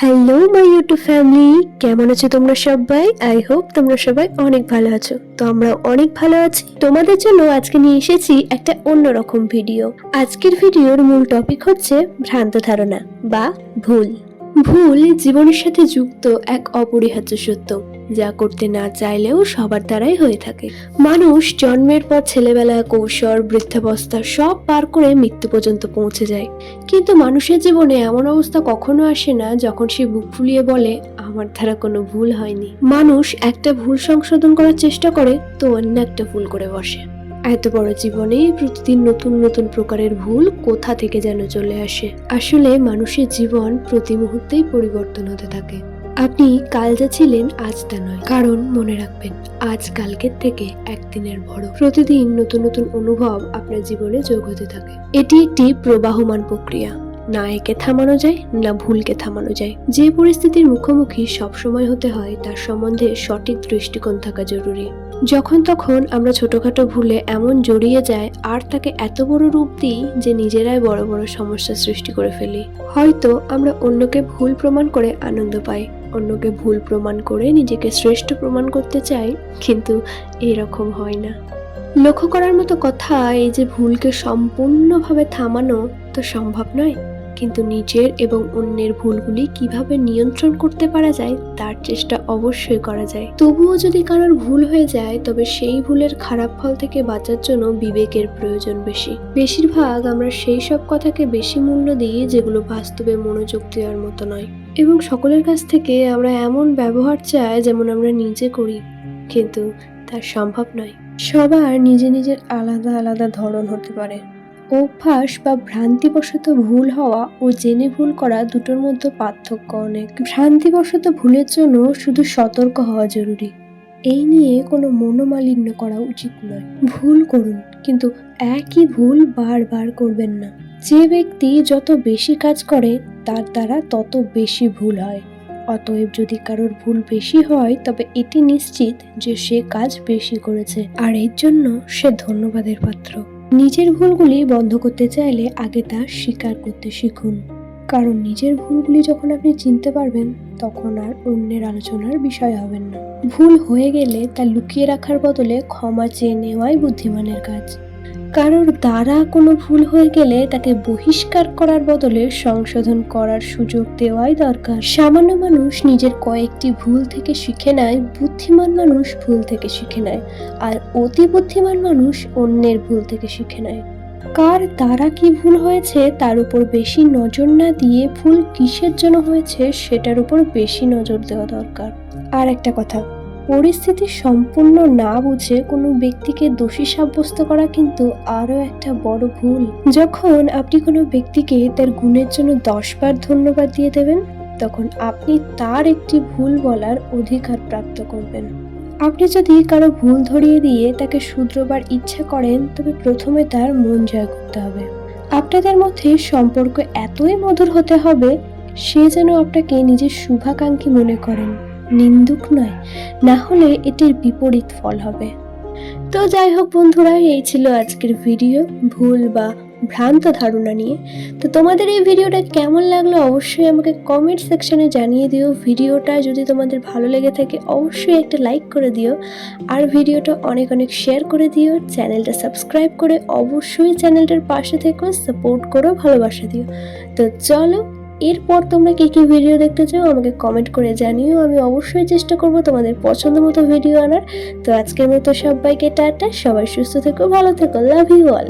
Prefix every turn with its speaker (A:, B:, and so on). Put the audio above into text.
A: Hello my YouTube family কেমন আছো তোমরা সবাই? আই হোপ তোমরা সবাই অনেক ভালো আছো। তো আমরা অনেক ভালো আছি। তোমাদের জন্য আজকে নিয়ে এসেছি একটা অন্যরকম ভিডিও আজকের ভিডিওর মূল টপিক হচ্ছে ভ্রান্ত ধারণা বা ভুল। ভুল জীবনের সাথে যুক্ত এক অপরিহার্য সত্য, যা করতে না চাইলেও সবার দ্বারাই হয়ে থাকে। মানুষ জন্মের পর ছেলেবেলা, কৌশল, বৃদ্ধাবস্থা সব পার করে মৃত্যু পর্যন্ত পৌঁছে যায়। কিন্তু মানুষের জীবনে এমন অবস্থা কখনো আসে না যখন সে বুক ফুলিয়ে বলে, আমার দ্বারা কোনো ভুল হয়নি। মানুষ একটা ভুল সংশোধন করার চেষ্টা করে, তো অন্য একটা ভুল করে বসে। এত বড় জীবনে প্রতিদিন নতুন নতুন প্রকারের ভুল কোথা থেকে যেন চলে আসে? আসলে মানুষের জীবন প্রতি মুহূর্তেই পরিবর্তন হতে থাকে। আপনি কাল যা ছিলেন আজ তা নয়। কারণ মনে রাখবেন, আজ কালকের থেকে একদিনের বড়। প্রতিদিন নতুন নতুন অনুভব আপনার জীবনে যোগ হতে থাকে। এটি একটি প্রবাহমান প্রক্রিয়া। না একে থামানো যায়, না ভুলকে থামানো যায়। যে পরিস্থিতির মুখোমুখি সবসময় হতে হয়, তার সম্বন্ধে সঠিক দৃষ্টিকোণ থাকা জরুরি। যখন তখন আমরা ছোটখাটো ভুলে এমন জড়িয়ে যায় আর তাকে এত বড় রূপ দিই যে নিজেরাই বড় বড় সমস্যা সৃষ্টি করে ফেলি। হয়তো আমরা অন্যকে ভুল প্রমাণ করে আনন্দ পাই, অন্যকে ভুল প্রমাণ করে নিজেকে শ্রেষ্ঠ প্রমাণ করতে চাই, কিন্তু এরকম হয় না। লক্ষ্য করার মতো কথা, এই যে ভুলকে সম্পূর্ণভাবে থামানো, তো সম্ভব নয়? কিন্তু নিজের এবং অন্যের ভুলগুলি কীভাবে নিয়ন্ত্রণ করতে পারা যায়, তার চেষ্টা অবশ্যই করা যায়। তবুও যদি কারোর ভুল হয়ে যায়, তবে সেই ভুলের খারাপ ফল থেকে বাঁচার জন্য বিবেকের প্রয়োজন বেশি। বেশিরভাগ আমরা সেই সব কথাকে বেশি মূল্য দিই যেগুলো বাস্তবে মনোযোগ দেওয়ার মতো নয়। এবং সকলের কাছ থেকে আমরা এমন ব্যবহার চাই যেমন আমরা নিজে করি, কিন্তু তা সম্ভব নয়। সবার নিজে নিজের আলাদা আলাদা ধরন হতে পারে। অভ্যাস বা ভ্রান্তিবশত ভুল হওয়া ও জেনে ভুল করা দুটোর মধ্যে পার্থক্য অনেক। ভ্রান্তিবশত ভুলের জন্য শুধু সতর্ক হওয়া জরুরি। এই নিয়ে কোনো মনোমালিন্য করা উচিত নয়। ভুল করুন, কিন্তু একই ভুল বারবার করবেন না। যে ব্যক্তি যত বেশি কাজ করে, তার দ্বারা তত বেশি ভুল হয়। অতএব যদি কারোর ভুল বেশি হয়, তবে এটি নিশ্চিত যে সে কাজ বেশি করেছে, আর এর জন্য সে ধন্যবাদের পাত্র। নিজের ভুলগুলি বন্ধ করতে চাইলে আগে তা স্বীকার করতে শিখুন। কারণ নিজের ভুলগুলি যখন আপনি চিনতে পারবেন, তখন আর অন্যের আলোচনার বিষয় হবেন না। ভুল হয়ে গেলে তা লুকিয়ে রাখার বদলে ক্ষমা চেয়ে নেওয়াই বুদ্ধিমানের কাজ। কারোর দ্বারা কোনো ভুল হয়ে গেলে তাকে বহিষ্কার করার বদলে সংশোধন করার সুযোগ দেওয়াই দরকার। সামান্য মানুষ নিজের কয়েকটি ভুল থেকে শিখে নেয়, বুদ্ধিমান মানুষ ভুল থেকে শিখে নেয়, আর অতি বুদ্ধিমান মানুষ অন্যের ভুল থেকে শিখে নেয়। কার দ্বারা কি ভুল হয়েছে তার উপর বেশি নজর না দিয়ে ভুল কিসের জন্য হয়েছে সেটার উপর বেশি নজর দেওয়া দরকার। আর একটা কথা পরিস্থিতি সম্পূর্ণ না বুঝে কোনো ব্যক্তিকে দোষী সাব্যস্ত করা কিন্তু আরও একটা বড় ভুল। যখন আপনি কোনো ব্যক্তিকে তার গুণের জন্য দশবার ধন্যবাদ দিয়ে দেবেন, তখন আপনি তার একটি ভুল বলার অধিকার প্রাপ্ত করবেন। আপনি যদি কারও ভুল ধরিয়ে দিয়ে তাকে শুধরোবার ইচ্ছা করেন, তবে প্রথমে তার মন জয় করতে হবে। আপনাদের মধ্যে সম্পর্ক এতই মধুর হতে হবে, সে যেন আপনাকে নিজের শুভাকাঙ্ক্ষী মনে করেন। নিন্দুক নয়, না হলে এটির বিপরীত ফল হবে। তো যাই হোক বন্ধুরা, এই ছিল আজকের ভিডিও। ভুল বা ভ্রান্ত ধারণা নিয়ে। তো তোমাদের এই ভিডিওটা কেমন লাগল অবশ্যই আমাকে কমেন্ট সেকশনে জানিয়ে দিও। ভিডিওটা যদি তোমাদের ভালো লেগে থাকে, অবশ্যই একটা লাইক করে দিও। আর ভিডিওটা অনেক অনেক শেয়ার করে দিও। চ্যানেলটা সাবস্ক্রাইব করে অবশ্যই চ্যানেলটার পাশে থেকো সাপোর্ট করো, ভালোবাসা দিও। তো চলো এরপর তোমরা কী কী ভিডিও দেখতে চাও আমাকে কমেন্ট করে জানিও। আমি অবশ্যই চেষ্টা করব তোমাদের পছন্দ মতো ভিডিও আনার। তো আজকের মতো সবাইকে টাটা, সবাই সুস্থ থেকো, ভালো থেকো লাভ ইউ অল